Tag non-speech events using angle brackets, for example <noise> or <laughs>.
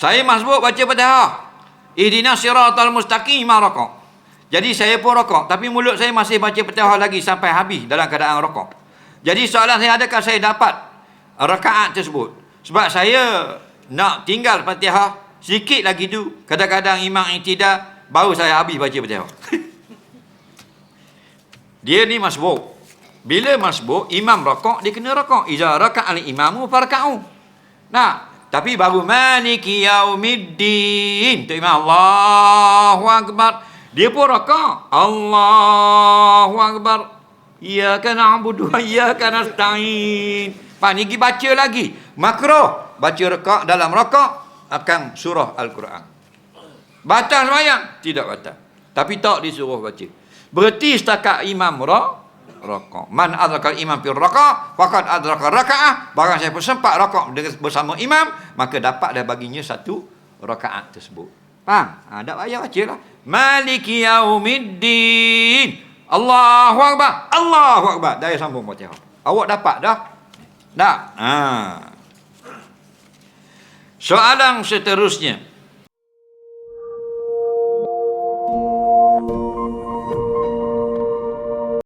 Saya masbuk baca Fatihah. Ihdinas siratal mustaqim rakaat. Jadi saya pun rokok tapi mulut saya masih baca Fatihah lagi sampai habis dalam keadaan rokok. Jadi soalan saya adakah saya dapat rakaat tersebut? Sebab saya nak tinggal Fatihah sikit lagi tu. Kadang-kadang imam tidak baru saya habis baca Fatihah. <laughs> dia ni masbuk. Bila masbuk imam rokok dia kena rokok. Iza raka'a al-imamu farka'u. Nah, tapi baru maliki yaumiddin. Tu imam Allahu akbar. Dia pun raka. Allahu Akbar. Iyaka na'budu wa iyaka nasta'in. Pak ni baca lagi. Makro. Baca raka dalam raka akan surah Al-Quran. Batal semayang? Tidak batal. Tapi tak disuruh baca. Berarti setakat imam ra, raka. Man adrakal imam fi raka, faqad adraka raka'ah. Barang pun sempat raka bersama imam, maka dapat dah baginya satu rakaat tersebut. Faham? Ha, tak payah baca lah. Maliki yaumiddin. Allahu Akbar. Allahu Akbar. Dah sambung Fatihah. Awak dapat dah? Tak? Ha. Soalan seterusnya.